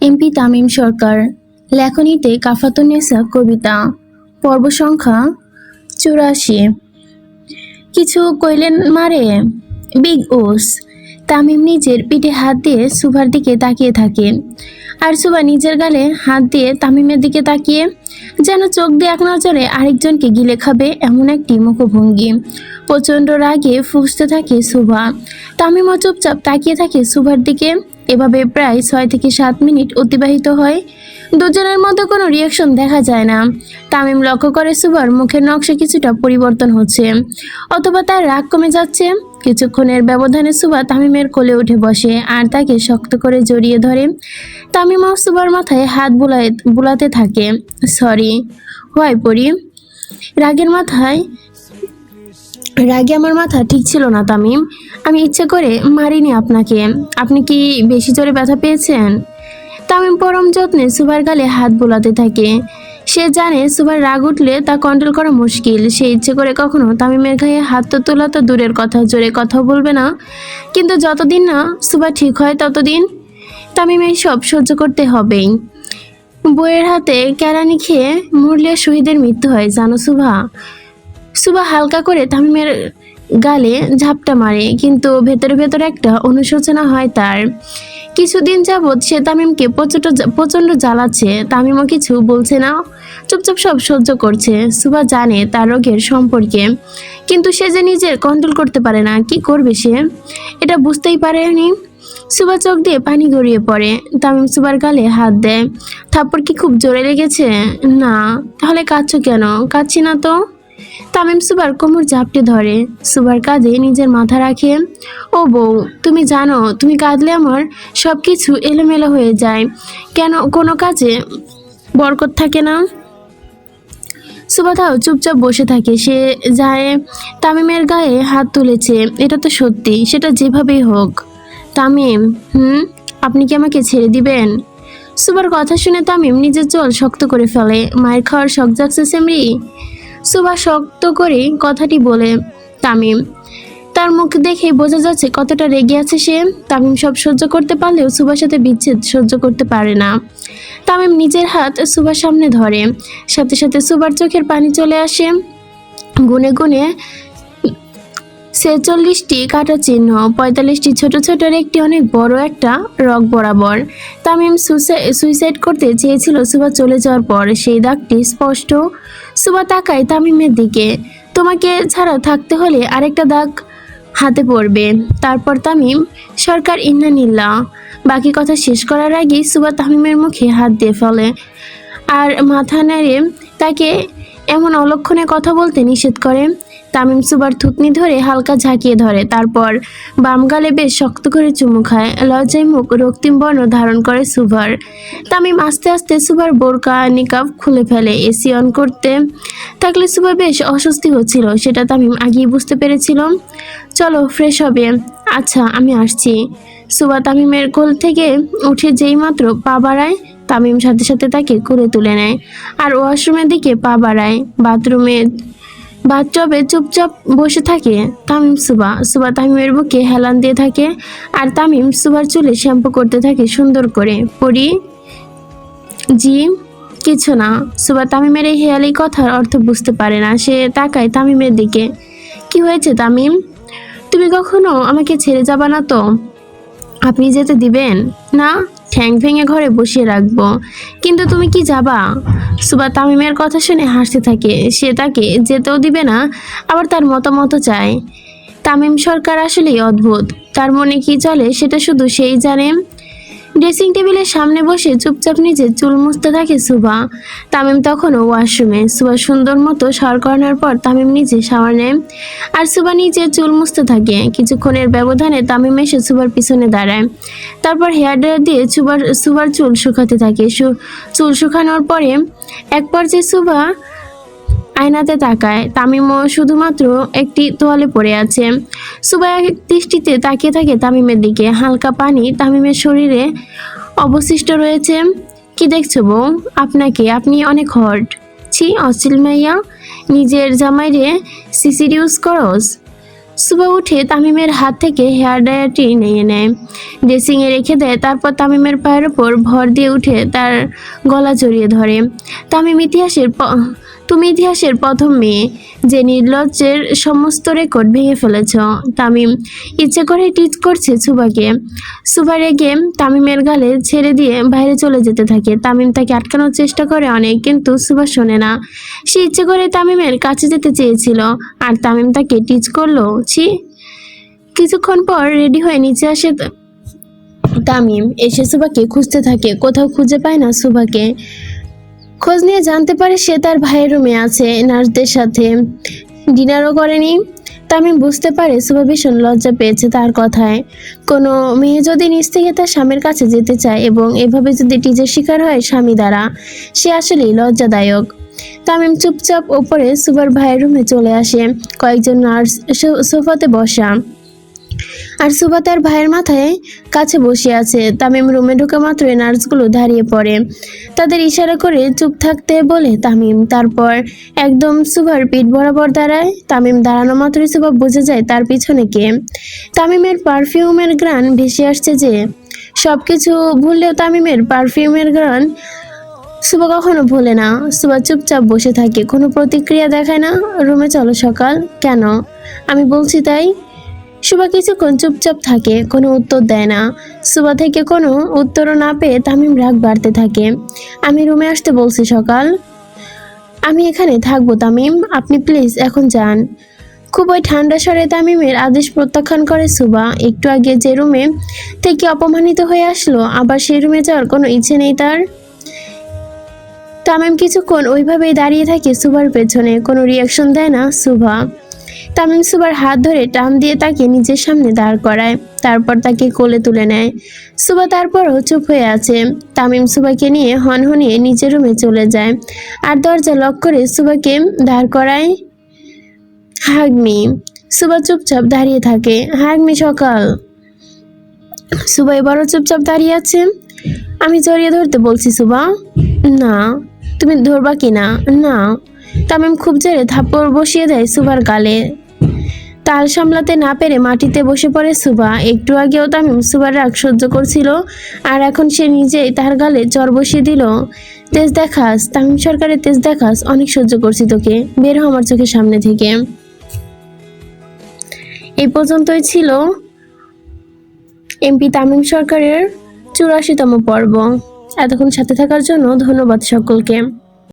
MP Tamim সরকার, লেখনীতে কাফাতুন্নেসা কবিতা, পর্ব সংখ্যা চুরাশি। কিছু কইলেন মারে? বিগ ওস, তামিম নিজের পিঠে হাত দিয়ে সুভার দিকে তাকিয়ে থাকে। আর সুভা নিজের গালে হাত দিয়ে তামিমের দিকে তাকিয়ে, যেন চোখ দিয়ে এক নজরে আরেকজনকে গিলে খাবে এমন একটি মুখভঙ্গি। প্রচণ্ড রাগে ফুসতে থাকে সুভা। তামিমও চুপচাপ তাকিয়ে থাকে সুভার দিকে। এভাবে প্রায় ছয় থেকে সাত মিনিট অতিবাহিত হয়। দুজনের মধ্যে কোনো রিয়াকশন দেখা যায় না। তামিম লক্ষ্য করে সুভার মুখের নকশা কিছুটা পরিবর্তন হচ্ছে। অথবা তার রাগ কমে যাচ্ছে। কিছুক্ষণের ব্যবধানে সুভা তামিমের কোলে উঠে বসে আর তাকে শক্ত করে জড়িয়ে ধরে। তামিমও সুবার মাথায় হাত বুলায় বুলাতে থাকে। সরি হয় পরি? রাগের মাথায় রাগে আমার মাথা ঠিক ছিল না, তামিম। আমি ইচ্ছে করে মারিনি আপনাকে। আপনি কি বেশি জোরে ব্যথা পেয়েছেন? তামিম পরম যত্নে সুভার গালে হাত বোলাতে থাকে। সে জানে সুভার রাগ উঠলে তা কন্ট্রোল করা মুশকিল। সে ইচ্ছে করে কখনো তামিমের গায়ে হাত তো তোলা তো দূরের কথা, জোরে কথা বলবে না। কিন্তু যতদিন না সুভা ঠিক হয় ততদিন তামিম সব সহ্য করতে হবেই। বইয়ের হাতে কেরানি খেয়ে মরলে শহীদের মৃত্যু হয়, জানো সুভা? সুবা হালকা করে তামিমের গালে ঝাপটা মারে, কিন্তু ভেতরে ভেতরে একটা অনুশোচনা হয় তার। কিছুদিন যাবৎ সে তামিমকে প্রচণ্ড প্রচণ্ড জ্বালাচ্ছে। তামিমও কিছু বলছে না, চুপচাপ সব সহ্য করছে। সুবা জানে তার রোগের সম্পর্কে, কিন্তু সে যে নিজের কন্ট্রোল করতে পারে না, কি করবে সে? এটা বুঝতেই পারেনি। সুবা চোখ দিয়ে পানি গড়িয়ে পড়ে। তামিম সুবার গালে হাত দেয়। থাপ্পড় কি খুব জোরে লেগেছে? না। তাহলে কাঁদছো কেন? কাঁদছি না তো? তামিম সুবার কোমর ঝাপটে ধরে। সুবার কাঁধে নিজের মাথা রাখে। ও বউ, তুমি জানো, তুমি কাঁদলে আমার সব কিছু এলোমেলো হয়ে যায়। কেন, কোনো কাজে বরকত থাকে না? সুবাতাও চুপচাপ বসে থাকে। সে যায় তামিমের গায়ে হাত তুলেছে। এটা তো সত্যি, সেটা যেভাবেই হোক। তামিম, হুম? আপনি কি আমাকে ছেড়ে দিবেন? সুবার কথা শুনে তামিম নিজের চোল শক্ত করে ফেলে। মায়ের খাওয়ার শখ জাগছে, সেমরি? সুবা শক্ত করে কথাটি বলে, তামিম। তার মুখ দেখে বোঝা যাচ্ছে কতটা রেগে আছে সে। তামিম সব সহ্য করতে পারলেও সুবার সাথে বিচ্ছেদ সহ্য করতে পারে না। তামিম নিজের হাত সুবার সামনে ধরে। সাথে সাথে সুবার চোখের পানি চলে আসে। গুনে গুনে ছেচল্লিশটি কাটা চিহ্ন, পঁয়তাল্লিশটি ছোট ছোটর একটি অনেক বড় একটা রক বরাবর। তামিম সুইসাইড করতে চেয়েছিল সুবা চলে যাওয়ার পর। সেই দাগটি স্পষ্ট সুবা তাকায় তামিমের দিকে। তোমাকে ছাড়া থাকতে হলে আরেকটা দাগ হাতে পড়বে। তারপর তামিম, সরকার ইন্নানিল্লা বাকি কথা শেষ করার আগেই সুবা তামিমের মুখে হাত দিয়ে ফেলে। আর মাথা নেড়ে তাকে এমন অলক্ষণে কথা বলতে নিষেধ করে তামিম সুবার থুতনি ধরে হালকা ঝাঁকিয়ে ধরে। তারপর বাম গালে বেশ শক্ত করে চুমু খায়। লজ্জায় মুখ রক্তিম বর্ণ ধারণ করে সুভার। তামিম আস্তে আস্তে সুভার বোরকা, নিকাব খুলে ফেলে। এসি অন করতে থাকলে সুভার বেশ অস্বস্তি হচ্ছিল। সেটা তামিম আগেই বুঝতে পেরেছিল। চলো ফ্রেশ হবে। আচ্ছা আমি আসছি। সুবা তামিমের কোল থেকে উঠে যেই মাত্র পা বাড়ায়, তামিম সাথে সাথে তাকে করে তুলে নেয়। আর ওয়াশরুমের দিকে পা বাড়ায়। বাথরুমে বাথটবে চুপচাপ বসে থাকে। তামিম, সুবা। সুবা তামিমের বুকে হেলান দিয়ে থাকে আর তামিম সুবার চুলে শ্যাম্পু করতে থাকে সুন্দর করে। পরি, জি, কিছু না। সুবা তামিমের এই হেয়ালি কথার অর্থ বুঝতে পারে না। সে তাকায় তামিমের দিকে। কি হয়েছে তামিম? তুমি কখনো আমাকে ছেড়ে যাবা না তো? আপনি যেতে দিবেন? না ঠ্যাং ভেঙে ঘরে বসিয়ে রাখব। কিন্তু তুমি কি যাবা? সুবা তামিমের কথা শুনে হাসতে থাকে। সে তাকে যেতেও দিবে না, আবার তার মতামতও চায়। তামিম সরকার আসলেই অদ্ভুত। তার মনে কি চলে সেটা শুধু সেই জানে ড্রেসিং টেবিলের সামনে বসে চুপচাপ নিজে চুল মুছতে থাকে সুবা তামিম তখনও ওয়াশরুমে। সুবা সুন্দর মতো শাওয়ার করানোর পর তামিম নিজে শাওয়ার নেয় আর সুবা নিজে চুল মুছতে থাকে। কিছুক্ষণের ব্যবধানে তামিম এসে সুবার পিছনে দাঁড়ায়। তারপর হেয়ার ড্রায়ার দিয়ে সুবার সুবার চুল শুকাতে থাকে। চুল শুকানোর পরে এক পর্যায়ে সুবা আয়নাতে তাকায়, তামিমও শুধুমাত্র একটি তোয়ালে পড়ে আছে। সুবা এক দৃষ্টিতে তাকিয়ে থাকে তামিমের দিকে। হালকা পানি তামিমের শরীরে অবশিষ্ট রয়েছে। কি দেখছ বউ? আপনাকে? আপনি অনেক হট। ছি, অশ্লীল মাইয়া, নিজের জামাইরে সিসির ইউজ করস? সুবা উঠে তামিমের হাত থেকে হেয়ার ড্রায়ারটি নিয়ে নেয়। ড্রেসিংয়ে রেখে দেয়, তারপর তামিমের পায়ের ওপর ভর দিয়ে উঠে তার গলা জড়িয়ে ধরে। তামিম ইতিহাসের তুমি ইতিহাসের প্রথম মেয়ে, যে নির্লজ্জের সমস্ত রেকর্ড ভেঙে ফেলেছ। তামিম, ইচ্ছে করে টিচ করছে সুবাকে। সুবা রেগে তামিমের গালে ছেড়ে দিয়ে বাইরে চলে যেতে থাকে। তামিম তাকে আটকানোর চেষ্টা করে অনেক, কিন্তু সুবা শোনে না। সে ইচ্ছে করে তামিমের কাছে যেতে চেয়েছিল, আর তামিম তাকে টিচ করল, ছি। কিছুক্ষণ পর রেডি হয়ে নিচে আসে তামিম। এসে সুবাকে খুঁজতে থাকে, কোথাও খুঁজে পায় না সুবাকে। খোঁজ নিয়ে জানতে পারে সে তার ভাইয়ের রুমে আছে, নার্সদের সাথে। ডিনারও করেনি। তামিম বুঝতে পারে সুবা ভীষণ লজ্জা পেয়েছে তার কথায়। কোনো মেয়ে যদি নিজ থেকে তার স্বামীর কাছে যেতে চায় এবং এভাবে যদি টিজের শিকার হয় স্বামী দ্বারা, সে আসলেই লজ্জাদায়ক। তামিম চুপচাপ ওপরে সুবার ভাইয়ের রুমে চলে আসে। কয়েকজন নার্স সোফাতে বসা। আর সুবা তার ভাইয়ের মাথায় কাছে বসে আছে। তামিম রুমে ঢোকা মাত্রই নার্সগুলো দাঁড়িয়ে পড়ে। তাদের ইশারা করে চুপ থাকতে বলে তামিম। তারপর একদম সুভার পিঠ বরাবর দাঁড়ায়। তামিম দাঁড়ানো মাত্রই সুবা বুঝে যায় তার পিছনে কে। তামিমের পারফিউমের গ্রান ভেসে আসছে যে সব কিছু ভুললেও তামিমের পারফিউমের গ্রান সুবা কখনো ভোলে না। সুবা চুপচাপ বসে থাকে, কোনো প্রতিক্রিয়া দেখায় না। রুমে চলো সকাল। কেন? আমি বলছি তাই। সুবা কিছুক্ষণ চুপচাপ থাকে, কোনো উত্তর দেয় না। সুবা থেকে কোনো উত্তরও না পেয়ে তামিম রাগ বাড়তে থাকে। আমি রুমে আসতে বলছি, সকাল। আমি এখানে থাকব, তামিম। আপনি প্লিজ এখন যান। খুবই ঠান্ডা স্বরে তামিমের আদেশ প্রত্যাখ্যান করে সুবা। একটু আগে যে রুমে থেকে অপমানিত হয়ে আসলো, আবার সেই রুমে যাওয়ার কোনো ইচ্ছে নেই তার। তামিম কিছুক্ষণ ওইভাবেই দাঁড়িয়ে থাকে সুভার পেছনে, কোনো রিয়াকশন দেয় না সুভা তামিম সুবার হাত ধরে টান দিয়ে তাকে নিজের সামনে দাঁড় করায়, তারপর তাকে কোলে তুলে নেয়। সুবা তারপরও চুপ হয়ে আছে। তামিম সুবাকে নিয়ে হনহনিয়ে নিজের রুমে চলে যায়। আর দরজা লক করে সুবাকে দাঁড় করায় হাগমি। সুবা চুপচাপ দাঁড়িয়ে থাকে। হাগমি, সকাল। সুবা এবারও চুপচাপ দাঁড়িয়ে আছে? আমি জড়িয়ে ধরতে বলছি, সুবা। না। তুমি ধরবা কি না? না। তামিম খুব জোরে থাপ্পড় বসিয়ে দেয় সুবার গালে। তাল সামলাতে না পেরে মাটিতে বসে পড়ে সুবা। একটু আগেও তামিম সুবার রাগ সহ্য করছিল, আর এখন সে নিজেই তার গালে জ্বর বসিয়ে দিল। তেজ দেখাস তামিম সরকারের তেজ দেখাস, অনেক সহ্য করছি তোকে। বের হ আমার চোখের সামনে থেকে। এই পর্যন্তই ছিল এমপি তামিম সরকারের চুরাশিতম পর্ব। এতক্ষণ সাথে থাকার জন্য ধন্যবাদ সকলকে।